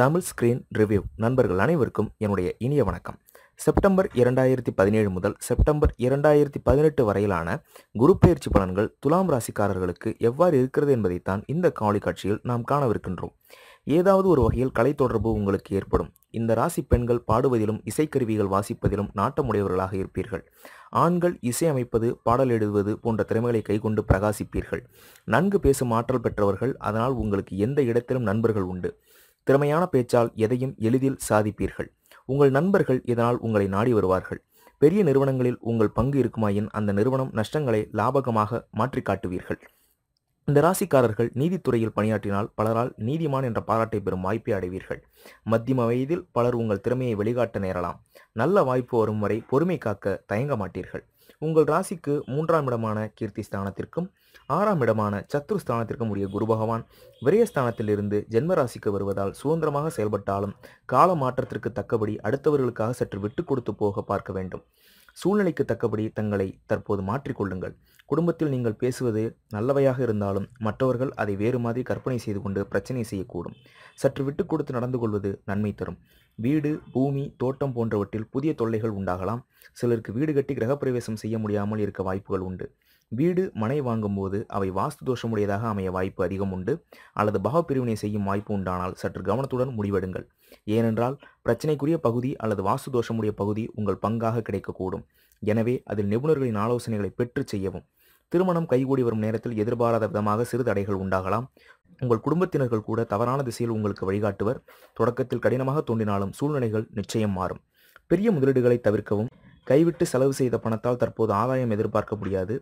Tamil screen review நண்பர்கள் அனைவருக்கும் என்னுடைய இனிய வணக்கம். செப்டம்பர் இரண்டாயிரத்தி பதினேழு முதல் செப்டம்பர் இரண்டாயிரத்தி பதினெட்டு வரையிலான குரு பயிற்சி பலன்கள் துலாம் ராசிக்காரர்களுக்கு எவ்வாறு இருக்கிறது என்பதைத்தான் இந்த காணொலி காட்சியில் நாம் காணவிருக்கின்றோம். ஏதாவது ஒரு வகையில் கலை தொடர்பு உங்களுக்கு ஏற்படும். இந்த ராசி பெண்கள் பாடுவதிலும் இசைக்கருவிகள் வாசிப்பதிலும் நாட்டமுடையவர்களாக இருப்பீர்கள். ஆண்கள் இசையமைப்பது பாடல் எழுதுவது போன்ற திறமைகளை கைக்கொண்டு பிரகாசிப்பீர்கள். நன்கு பேசும் ஆற்றல் பெற்றவர்கள் அதனால் உங்களுக்கு எந்த இடத்திலும் நண்பர்கள் உண்டு. திறமையான பேச்சால் எதையும் எளிதில் சாதிப்பீர்கள். உங்கள் நண்பர்கள் இதனால் உங்களை நாடி வருவார்கள். பெரிய நிறுவனங்களில் உங்கள் பங்கு இருக்குமாயின் அந்த நிறுவனம் நஷ்டங்களை லாபகமாக மாற்றி காட்டுவீர்கள். இந்த ராசிக்காரர்கள் நீதித்துறையில் பணியாற்றினால் பலரால் நீதிமான் என்ற பாராட்டை பெறும் வாய்ப்பை அடைவீர்கள். மத்தியம வயதில் பலர் உங்கள் திறமையை வெளிக்காட்ட நேரலாம். நல்ல வாய்ப்பு வரும் வரை பொறுமை காக்க தயங்க மாட்டீர்கள். உங்கள் ராசிக்கு மூன்றாம் இடமான கீர்த்தி ஸ்தானத்திற்கும் ஆறாம் இடமான சத்ரு ஸ்தானத்திற்கும் உரிய குரு பகவான் விரயஸ்தானத்திலிருந்து ஜென்ம ராசிக்கு வருவதால் சுதந்திரமாக செயல்பட்டாலும் கால மாற்றத்திற்கு தக்கபடி அடுத்தவர்களுக்காக சற்று விட்டு கொடுத்து போக பார்க்க வேண்டும். சூழ்நிலைக்கு தக்கபடி தங்களை தற்போது மாற்றிக்கொள்ளுங்கள் குடும்பத்தில் நீங்கள் பேசுவது நல்லவையாக இருந்தாலும் மற்றவர்கள் அதை வேறு மாதிரி கற்பனை செய்து கொண்டு பிரச்சனை செய்யக்கூடும். சற்று விட்டு கொடுத்து நடந்து கொள்வது நன்மை தரும். வீடு பூமி தோட்டம் போன்றவற்றில் புதிய தொல்லைகள் உண்டாகலாம். சிலருக்கு வீடு கட்டி கிரகப்பிரவேசம் செய்ய முடியாமல் இருக்க வாய்ப்புகள் உண்டு. வீடு மனை வாங்கும்போது அவை வாஸ்து தோஷமுடையதாக அமைய வாய்ப்பு அதிகம் உண்டு. அல்லது பாவப்பிரிவினை செய்யும் வாய்ப்பு உண்டானால் சற்று கவனத்துடன் முடிவெடுங்கள். ஏனென்றால் பிரச்சனைக்குரிய பகுதி அல்லது வாஸ்து தோஷமுடைய பகுதி உங்கள் பங்காக கிடைக்கக்கூடும். எனவே அதில் நிபுணர்களின் ஆலோசனைகளை பெற்று செய்யவும். திருமணம் கைகூடி வரும் நேரத்தில் எதிர்பாராத விதமாக சிறு தடைகள் உண்டாகலாம். உங்கள் குடும்பத்தினர்கள் கூட தவறான திசையில் உங்களுக்கு வழிகாட்டுவர். தொடக்கத்தில் கடினமாக தோன்றினாலும் சூழ்நிலைகள் நிச்சயம் மாறும். பெரிய முதலீடுகளை தவிர்க்கவும். கைவிட்டு செலவு செய்த பணத்தால் தற்போது ஆதாயம் எதிர்பார்க்க முடியாது.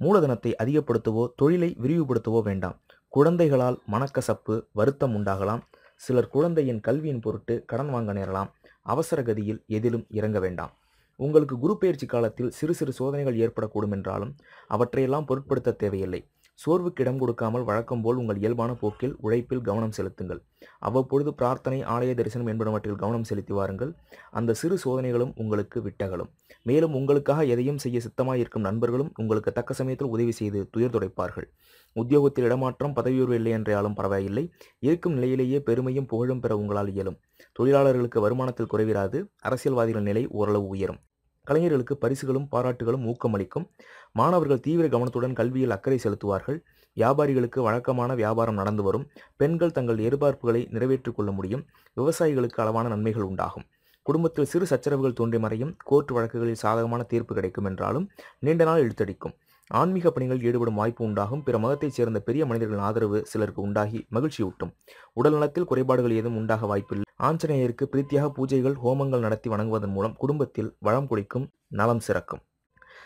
மூலதனத்தை அதிகப்படுத்தவோ தொழிலை விரிவுபடுத்தவோ வேண்டாம். குழந்தைகளால் மனக்கசப்பு வருத்தம் உண்டாகலாம். சிலர் குழந்தையின் கல்வியின் பொருட்டு கடன் வாங்க நேரலாம். அவசர கதியில் எதிலும் இறங்க வேண்டாம். உங்களுக்கு குரு பயிற்சி காலத்தில் சிறு சிறு சோதனைகள் ஏற்படக்கூடும் என்றாலும் அவற்றையெல்லாம் பொருட்படுத்த தேவையில்லை. சோர்வுக்கு இடம் கொடுக்காமல் வழக்கம் போல் உங்கள் இயல்பான போக்கில் உழைப்பில் கவனம் செலுத்துங்கள். அவ்வப்பொழுது பிரார்த்தனை ஆலய தரிசனம் என்பனவற்றில் கவனம் செலுத்தி வாருங்கள். அந்த சிறு சோதனைகளும் உங்களுக்கு விட்டகலும். மேலும் உங்களுக்காக எதையும் செய்ய சித்தமாக இருக்கும் நண்பர்களும் உங்களுக்கு தக்க சமயத்தில் உதவி செய்து துயர் துடைப்பார்கள். உத்தியோகத்தில் இடமாற்றம் பதவியுறவு இல்லை என்றாலும் பரவாயில்லை. இருக்கும் நிலையிலேயே பெருமையும் புகழும் பெற உங்களால் இயலும். தொழிலாளர்களுக்கு வருமானத்தில் குறைவிராது. அரசியல்வாதிகள் நிலை ஓரளவு உயரும். கலைஞர்களுக்கு பரிசுகளும் பாராட்டுகளும் ஊக்கமளிக்கும். மாணவர்கள் தீவிர கவனத்துடன் கல்வியில் அக்கறை செலுத்துவார்கள். வியாபாரிகளுக்கு வழக்கமான வியாபாரம் நடந்து வரும். பெண்கள் தங்கள் எதிர்பார்ப்புகளை நிறைவேற்றிக் கொள்ள முடியும். விவசாயிகளுக்கு அளவான நன்மைகள் உண்டாகும். குடும்பத்தில் சிறு சச்சரவுகள் தோன்றி மறையும். கோர்ட் வழக்குகளில் சாதகமான தீர்ப்பு கிடைக்கும் என்றாலும் நீண்ட நாள் இழுத்தடிக்கும். ஆன்மீக பணிகளில் ஈடுபடும் வாய்ப்பு உண்டாகும். பிற மதத்தைச் சேர்ந்த பெரிய மனிதர்களின் ஆதரவு சிலருக்கு உண்டாகி மகிழ்ச்சியூட்டும். உடல் நலத்தில் குறைபாடுகள் ஏதும் உண்டாக வாய்ப்பில்லை. ஆஞ்சநேயருக்கு பிரீத்தியாக பூஜைகள் ஹோமங்கள் நடத்தி வணங்குவதன் மூலம் குடும்பத்தில் வளம் குடிக்கும் நலம் சிறக்கும்.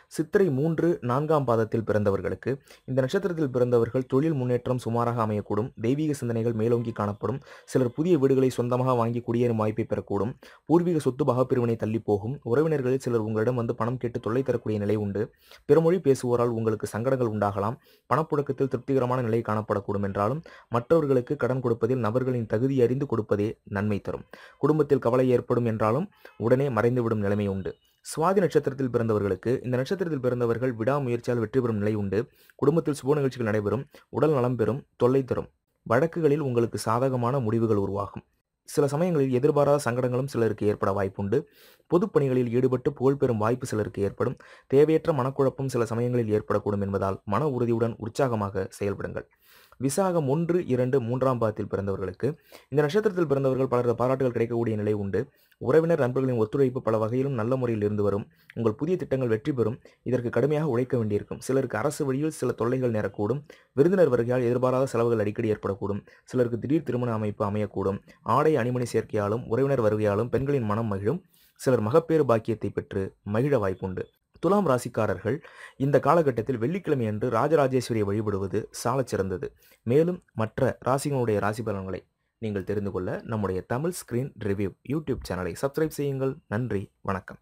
சித்திரை மூன்று நான்காம் பாதத்தில் பிறந்தவர்களுக்கு இந்த நட்சத்திரத்தில் பிறந்தவர்கள் தொழில் முன்னேற்றம் சுமாராக அமையக்கூடும். தெய்வீக சிந்தனைகள் மேலோங்கி காணப்படும். சிலர் புதிய வீடுகளை சொந்தமாக வாங்கி குடியேறும் வாய்ப்பை பெறக்கூடும். பூர்வீக சொத்து பகப்பிரிவினை தள்ளி போகும். உறவினர்களில் சிலர் உங்களிடம் வந்து பணம் கேட்டு தொல்லை தரக்கூடிய நிலை உண்டு. பிறமொழி பேசுவோரால் உங்களுக்கு சங்கடங்கள் உண்டாகலாம். பணப்புழக்கத்தில் திருப்திகரமான நிலை காணப்படக்கூடும் என்றாலும் மற்றவர்களுக்கு கடன் கொடுப்பதில் நபர்களின் தகுதி அறிந்து கொடுப்பதே நன்மை தரும். குடும்பத்தில் கவலை ஏற்படும் என்றாலும் உடனே மறைந்துவிடும் நிலைமை உண்டு. சுவாதி நட்சத்திரத்தில் பிறந்தவர்களுக்கு இந்த நட்சத்திரத்தில் பிறந்தவர்கள் விடாமுயற்சியால் வெற்றி பெறும் நிலை உண்டு. குடும்பத்தில் சுப நிகழ்ச்சிகள் நடைபெறும். உடல் நலம் பெறும். தொல்லை தரும். வழக்குகளில் உங்களுக்கு சாதகமான முடிவுகள் உருவாகும். சில சமயங்களில் எதிர்பாராத சங்கடங்களும் சிலருக்கு ஏற்பட வாய்ப்புண்டு. பொதுப்பணிகளில் ஈடுபட்டு புகழ்பெறும் வாய்ப்பு சிலருக்கு ஏற்படும். தேவையற்ற மனக்குழப்பம் சில சமயங்களில் ஏற்படக்கூடும் என்பதால் மன உறுதியுடன் உற்சாகமாக செயல்படுங்கள். விசாகம் ஒன்று இரண்டு மூன்றாம் பாதத்தில் பிறந்தவர்களுக்கு. இந்த நட்சத்திரத்தில் பிறந்தவர்கள் பலரது பாராட்டுகள் கிடைக்கக்கூடிய நிலை உண்டு. உறவினர் நண்பர்களின் ஒத்துழைப்பு பல வகையிலும் நல்ல முறையில் இருந்து வரும். உங்கள் புதிய திட்டங்கள் வெற்றி பெறும். இதற்கு கடுமையாக உழைக்க வேண்டியிருக்கும். சிலருக்கு அரசு வழியில் சில தொல்லைகள் நேரக்கூடும். விருந்தினர் வருகையால் எதிர்பாராத செலவுகள் அடிக்கடி ஏற்படக்கூடும். சிலருக்கு திடீர் திருமண அமைப்பு அமையக்கூடும். ஆடை அணிமணி சேர்க்கையாலும் உறவினர் வருகையாலும் பெண்களின் மனம் மகிழும். சிலர் மகப்பேறு பாக்கியத்தை பெற்று மகிழ வாய்ப்புண்டு. துலாம் ராசிக்காரர்கள் இந்த காலகட்டத்தில் வெள்ளிக்கிழமை அன்று ராஜராஜேஸ்வரியை வழிபடுவது சாலச் சிறந்தது. மேலும் மற்ற ராசிகளுடைய ராசி பலன்களை நீங்கள் தெரிந்து கொள்ள நம்முடைய தமிழ் ஸ்கிரீன் ரிவ்யூ யூடியூப் சேனலை சப்ஸ்கிரைப் செய்யுங்கள். நன்றி வணக்கம்.